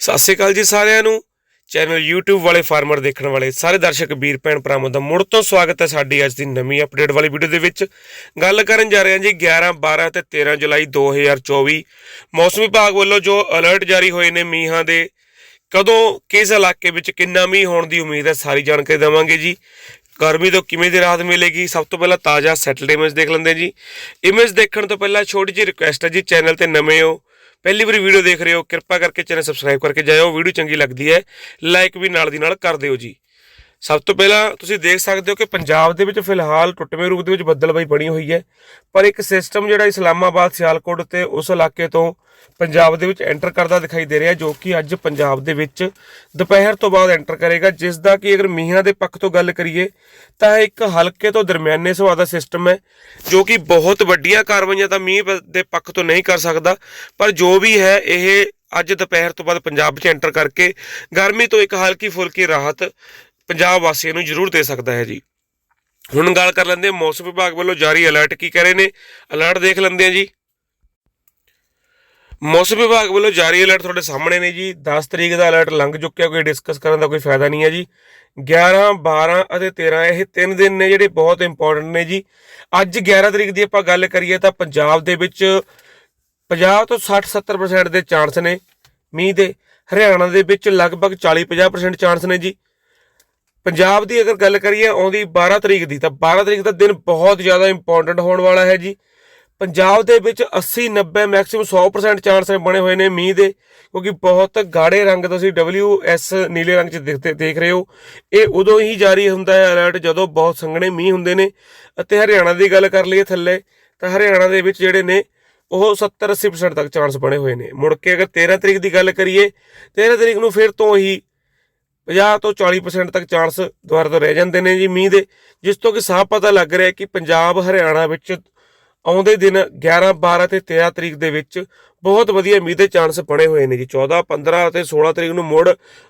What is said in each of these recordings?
ਸਤਿ ਸ਼੍ਰੀ ਅਕਾਲ ਜੀ ਸਾਰਿਆਂ ਨੂੰ। ਚੈਨਲ YouTube ਵਾਲੇ ਫਾਰਮਰ ਦੇਖਣ ਵਾਲੇ ਸਾਰੇ ਦਰਸ਼ਕ, ਵੀਰ, ਭੈਣ ਭਰਾਵਾਂ ਦਾ ਮੁੜ ਤੋਂ ਸਵਾਗਤ ਹੈ ਸਾਡੀ ਅੱਜ ਦੀ ਨਵੀਂ ਅਪਡੇਟ ਵਾਲੀ ਵੀਡੀਓ ਦੇ ਵਿੱਚ। ਗੱਲ ਕਰਨ ਜਾ ਰਹੇ ਹਾਂ ਜੀ 11 12 ਤੇ 13 ਜੁਲਾਈ 2024 ਮੌਸਮ ਵਿਭਾਗ ਵੱਲੋਂ ਜੋ ਅਲਰਟ ਜਾਰੀ ਹੋਏ ਨੇ ਮੀਂਹਾਂ ਦੇ, ਕਦੋਂ, ਕਿਸ ਇਲਾਕੇ ਵਿੱਚ ਕਿੰਨਾ ਮੀਂਹ ਹੋਣ ਦੀ ਉਮੀਦ ਹੈ ਸਾਰੀ ਜਾਣਕਾਰੀ ਦੇਵਾਂਗੇ ਜੀ। ਗਰਮੀ ਤੋਂ ਕਿਵੇਂ ਦੀ ਰਾਹਤ ਮਿਲੇਗੀ? ਸਭ ਤੋਂ ਪਹਿਲਾਂ ਤਾਜ਼ਾ ਸੈਟਲਡ ਇਮੇਜ ਦੇਖ ਲੈਂਦੇ ਜੀ। ਇਮੇਜ ਦੇਖਣ ਤੋਂ ਪਹਿਲਾਂ ਛੋਟੀ ਜਿਹੀ ਰਿਕੁਐਸਟ ਹੈ ਜੀ ਚੈਨਲ ਤੇ ਨਵੇਂ ਹੋ ਪਹਿਲੀ ਵਾਰੀ ਵੀਡੀਓ ਦੇਖ ਰਹੇ ਹੋ, ਕਿਰਪਾ ਕਰਕੇ ਚੈਨਲ ਸਬਸਕ੍ਰਾਈਬ ਕਰਕੇ ਜਾਇਓ। ਵੀਡੀਓ ਚੰਗੀ ਲੱਗਦੀ ਹੈ ਲਾਈਕ ਵੀ ਨਾਲ ਦੀ ਨਾਲ ਕਰ ਦਿਓ ਜੀ। ਸਭ ਤੋਂ ਪਹਿਲਾਂ ਤੁਸੀਂ ਦੇਖ ਸਕਦੇ ਹੋ ਕਿ ਪੰਜਾਬ ਦੇ ਵਿੱਚ ਫਿਲਹਾਲ ਟੁੱਟਵੇਂ ਰੂਪ ਦੇ ਵਿੱਚ ਬੱਦਲਬਾਈ ਬਣੀ ਹੋਈ ਹੈ। ਪਰ ਇੱਕ ਸਿਸਟਮ ਜਿਹੜਾ ਇਸਲਾਮਾਬਾਦ, ਸਿਆਲਕੋਟ ਤੇ ਉਸ ਇਲਾਕੇ ਤੋਂ ਪੰਜਾਬ ਦੇ ਵਿੱਚ ਐਂਟਰ ਕਰਦਾ ਦਿਖਾਈ ਦੇ ਰਿਹਾ, ਜੋ ਕਿ ਅੱਜ ਪੰਜਾਬ ਦੇ ਵਿੱਚ ਦੁਪਹਿਰ ਤੋਂ ਬਾਅਦ ਐਂਟਰ ਕਰੇਗਾ ਜਿਸ ਦਾ ਕਿ ਅਗਰ ਮੀਂਹਾਂ ਦੇ ਪੱਖ ਤੋਂ ਗੱਲ ਕਰੀਏ, ਤਾਂ ਇੱਕ ਹਲਕੇ ਤੋਂ ਦਰਮਿਆਨੇ ਸੁਭਾਅ ਦਾ ਸਿਸਟਮ ਹੈ, ਜੋ ਕਿ ਬਹੁਤ ਵੱਡੀਆਂ ਕਾਰਵਾਈਆਂ ਤਾਂ ਮੀਂਹ ਦੇ ਪੱਖ ਤੋਂ ਨਹੀਂ ਕਰ ਸਕਦਾ, ਪਰ ਜੋ ਵੀ ਹੈ, ਇਹ ਅੱਜ ਦੁਪਹਿਰ ਤੋਂ ਬਾਅਦ ਪੰਜਾਬ ਵਿੱਚ ਐਂਟਰ ਕਰਕੇ ਗਰਮੀ ਤੋਂ ਇੱਕ ਹਲਕੀ ਫੁਲਕੀ ਰਾਹਤ ਪੰਜਾਬ ਵਾਸੀਆਂ ਨੂੰ ਜ਼ਰੂਰ ਦੇ ਸਕਦਾ ਹੈ ਜੀ। ਹੁਣ ਗੱਲ ਕਰ ਲੈਂਦੇ ਮੌਸਮ ਵਿਭਾਗ ਵੱਲੋਂ ਜਾਰੀ ਅਲਰਟ ਕੀ ਕਹਿ ਰਹੇ ਨੇ? ਅਲਰਟ ਦੇਖ ਲੈਂਦੇ ਹਾਂ ਜੀ। ਮੌਸਮ ਵਿਭਾਗ ਵੱਲੋਂ ਜਾਰੀ ਅਲਰਟ ਤੁਹਾਡੇ ਸਾਹਮਣੇ ਨੇ ਜੀ। 10 ਤਰੀਕ ਦਾ ਅਲਰਟ ਲੰਘ ਚੁੱਕਿਆ, ਕੋਈ ਡਿਸਕਸ ਕਰਨ ਦਾ ਕੋਈ ਫਾਇਦਾ ਨਹੀਂ ਹੈ ਜੀ। 11 12 ਅਤੇ 13 ਇਹ ਤਿੰਨ ਦਿਨ ਨੇ ਜਿਹੜੇ ਬਹੁਤ ਇੰਪੋਰਟੈਂਟ ਨੇ ਜੀ। ਅੱਜ 11 ਤਰੀਕ ਦੀ ਆਪਾਂ ਗੱਲ ਕਰੀਏ ਤਾਂ ਪੰਜਾਬ ਦੇ ਵਿੱਚ 50 ਤੋਂ 60 70% ਦੇ ਚਾਂਸ ਨੇ। ਮੀਂਹ ਦੇ, ਹਰਿਆਣਾ ਦੇ ਵਿੱਚ ਲਗਭਗ 40 50% ਚਾਂਸ ਨੇ ਜੀ। ਪੰਜਾਬ ਦੀ ਅਗਰ ਗੱਲ ਕਰੀਏ, ਆਉਂਦੀ 12 ਤਰੀਕ ਦੀ, ਤਾਂ 12 ਤਰੀਕ ਦਾ ਦਿਨ ਬਹੁਤ ਜ਼ਿਆਦਾ ਇੰਪੋਰਟੈਂਟ ਹੋਣ ਵਾਲਾ ਹੈ ਜੀ। ਪੰਜਾਬ ਦੇ ਵਿੱਚ 80 90 ਮੈਕਸਿਮਮ 100% ਚਾਂਸ ਬਣੇ ਹੋਏ ਨੇ ਮੀਂਹ ਦੇ, ਕਿਉਂਕਿ ਬਹੁਤ ਗਾੜੇ ਰੰਗ ਤੁਸੀਂ WS ਨੀਲੇ ਰੰਗ 'ਚ ਦੇਖਦੇ ਦੇਖ ਰਹੇ ਹੋ। ਇਹ ਉਦੋਂ ਹੀ ਜਾਰੀ ਹੁੰਦਾ ਹੈ ਅਲਰਟ ਜਦੋਂ ਬਹੁਤ ਸੰਘਣੇ ਮੀਂਹ ਹੁੰਦੇ ਨੇ। ਅਤੇ ਹਰਿਆਣਾ ਦੀ ਗੱਲ ਕਰ ਲਈਏ ਥੱਲੇ, ਤਾਂ ਹਰਿਆਣਾ ਦੇ ਵਿੱਚ ਜਿਹੜੇ ਨੇ, ਉਹ 70 80% ਤੱਕ ਚਾਂਸ ਬਣੇ ਹੋਏ ਨੇ। ਮੁੜ ਕੇ ਅਗਰ 13 ਤਰੀਕ ਦੀ ਗੱਲ ਕਰੀਏ 13 ਤਰੀਕ ਨੂੰ ਫਿਰ ਤੋਂ ਹੀ 50 ਤੋਂ 40% ਤੱਕ ਚਾਂਸ ਦੁਬਾਰਾ ਤੋਂ ਰਹਿ ਜਾਂਦੇ ਨੇ ਜੀ ਮੀਂਹ ਦੇ, ਜਿਸ ਤੋਂ ਕਿ ਸਾਫ਼ ਪਤਾ ਲੱਗ ਰਿਹਾ ਕਿ ਪੰਜਾਬ, ਹਰਿਆਣਾ ਵਿੱਚ ਆਉਂਦੇ ਦਿਨ 11 12 ਤੇ 13 ਤਰੀਕ ਦੇ ਵਿੱਚ ਬਹੁਤ ਵਧੀਆ ਮੀਂਹ ਦੇ ਚਾਂਸ ਬਣੇ ਹੋਏ ਨੇ ਜੀ। 14 15 ਅਤੇ 16 ਤਰੀਕ ਨੂੰ ਮੁੜ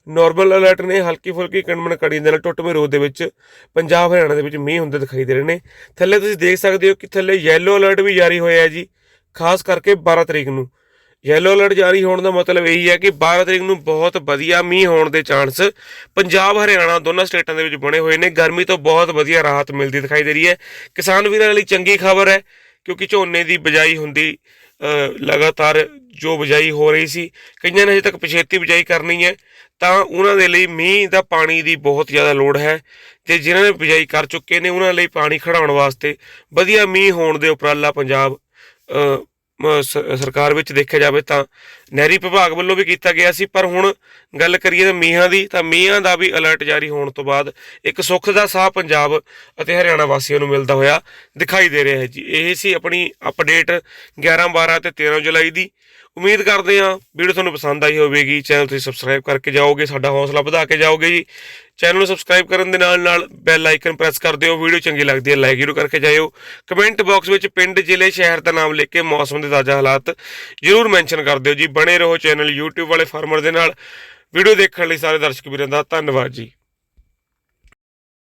ਨਾਰਮਲ ਅਲਰਟ ਨੇ, ਹਲਕੀ ਫੁਲਕੀ ਕਣਮਣ ਕੜੀ ਦੇ ਨਾਲ ਟੁੱਟਵੇਂ ਰੋਦ ਦੇ ਵਿੱਚ ਪੰਜਾਬ, ਹਰਿਆਣਾ ਦੇ ਵਿੱਚ ਮੀਂਹ ਹੁੰਦੇ ਦਿਖਾਈ ਦੇ ਰਹੇ ਨੇ। ਥੱਲੇ ਤੁਸੀਂ ਦੇਖ ਸਕਦੇ ਹੋ ਕਿ ਥੱਲੇ ਯੈਲੋ ਅਲਰਟ ਵੀ ਜਾਰੀ ਹੋਇਆ ਹੈ ਜੀ, ਖਾਸ ਕਰਕੇ 12 ਤਰੀਕ ਨੂੰ। ਯੈਲੋ ਅਲਰਟ ਜਾਰੀ ਹੋਣ ਦਾ ਮਤਲਬ ਇਹੀ ਹੈ ਕਿ 12 ਤਰੀਕ ਨੂੰ ਬਹੁਤ ਵਧੀਆ ਮੀਂਹ ਹੋਣ ਦੇ ਚਾਂਸ ਪੰਜਾਬ, ਹਰਿਆਣਾ ਦੋਨਾਂ ਸਟੇਟਾਂ ਦੇ ਵਿੱਚ ਬਣੇ ਹੋਏ ਨੇ। ਗਰਮੀ ਤੋਂ ਬਹੁਤ ਵਧੀਆ ਰਾਹਤ ਮਿਲਦੀ ਦਿਖਾਈ ਦੇ ਰਹੀ ਹੈ। ਕਿਸਾਨ ਵੀਰਾਂ ਲਈ ਚੰਗੀ ਖਬਰ ਹੈ, ਕਿਉਂਕਿ ਝੋਨੇ ਦੀ ਬਿਜਾਈ ਹੁੰਦੀ ਲਗਾਤਾਰ ਜੋ ਬਿਜਾਈ ਹੋ ਰਹੀ ਸੀ, ਕਈਆਂ ਨੇ ਅਜੇ ਤੱਕ ਪਛੇਤੀ ਬਿਜਾਈ ਕਰਨੀ ਹੈ, ਤਾਂ ਉਹਨਾਂ ਦੇ ਲਈ ਮੀਂਹ ਦਾ ਪਾਣੀ ਦੀ ਬਹੁਤ ਜ਼ਿਆਦਾ ਲੋੜ ਹੈ। ਤੇ ਜਿਨ੍ਹਾਂ ਨੇ ਬਿਜਾਈ ਕਰ ਚੁੱਕੇ ਨੇ, ਉਹਨਾਂ ਲਈ ਪਾਣੀ ਖੜਾਉਣ ਵਾਸਤੇ ਵਧੀਆ ਮੀਂਹ ਹੋਣ ਦੇ ਉਪਰਾਲਾ ਪੰਜਾਬ ਸਰਕਾਰ ਵਿੱਚ ਦੇਖਿਆ ਜਾਵੇ ਤਾਂ ਨਹਿਰੀ ਵਿਭਾਗ ਵੱਲੋਂ ਵੀ ਕੀਤਾ ਗਿਆ ਸੀ, ਪਰ ਹੁਣ ਗੱਲ ਕਰੀਏ ਤਾਂ ਮੀਂਹਾਂ ਦੀ, ਤਾਂ ਮੀਂਹਾਂ ਦਾ ਵੀ ਅਲਰਟ ਜਾਰੀ ਹੋਣ ਤੋਂ ਬਾਅਦ ਇੱਕ ਸੁੱਖ ਦਾ ਸਾਹ ਪੰਜਾਬ ਅਤੇ ਹਰਿਆਣਾ ਵਾਸੀਆਂ ਨੂੰ ਮਿਲਦਾ ਹੋਇਆ ਦਿਖਾਈ ਦੇ ਰਿਹਾ ਹੈ ਜੀ। ਇਹ ਸੀ ਆਪਣੀ ਅਪਡੇਟ 11 12 ਤੇ 13 ਜੁਲਾਈ ਦੀ। ਉਮੀਦ ਕਰਦੇ ਹਾਂ ਵੀਡੀਓ ਤੁਹਾਨੂੰ ਪਸੰਦ ਆਈ ਹੋਵੇਗੀ। ਚੈਨਲ ਤੁਸੀਂ ਸਬਸਕ੍ਰਾਈਬ ਕਰਕੇ ਜਾਓਗੇ, ਸਾਡਾ ਹੌਸਲਾ ਵਧਾ ਕੇ ਜਾਓਗੇ ਜੀ। ਚੈਨਲ ਨੂੰ ਸਬਸਕ੍ਰਾਈਬ ਕਰਨ ਦੇ ਨਾਲ ਨਾਲ ਬੈਲ ਆਈਕਨ ਪ੍ਰੈਸ ਕਰ ਦਿਓ, ਵੀਡੀਓ ਚੰਗੀ ਲੱਗਦੀ ਹੈ ਲਾਈਕ ਜ਼ਰੂਰ ਕਰਕੇ ਜਾਇਓ। ਕਮੈਂਟ ਬਾਕਸ ਵਿੱਚ ਪਿੰਡ, ਜ਼ਿਲ੍ਹੇ, ਸ਼ਹਿਰ ਦਾ ਨਾਮ ਲਿਖ ਕੇ ਮੌਸਮ ਦੇ ਤਾਜ਼ਾ ਹਾਲਾਤ ਜ਼ਰੂਰ ਮੈਂਸ਼ਨ ਕਰ ਦਿਓ ਜੀ। ਬਣੇ ਰਹੋ ਚੈਨਲ YouTube ਵਾਲੇ ਫਾਰਮਰ ਦੇ ਨਾਲ। ਵੀਡੀਓ ਦੇਖਣ ਲਈ ਸਾਰੇ ਦਰਸ਼ਕ ਵੀਰਾਂ ਦਾ ਧੰਨਵਾਦ ਜੀ।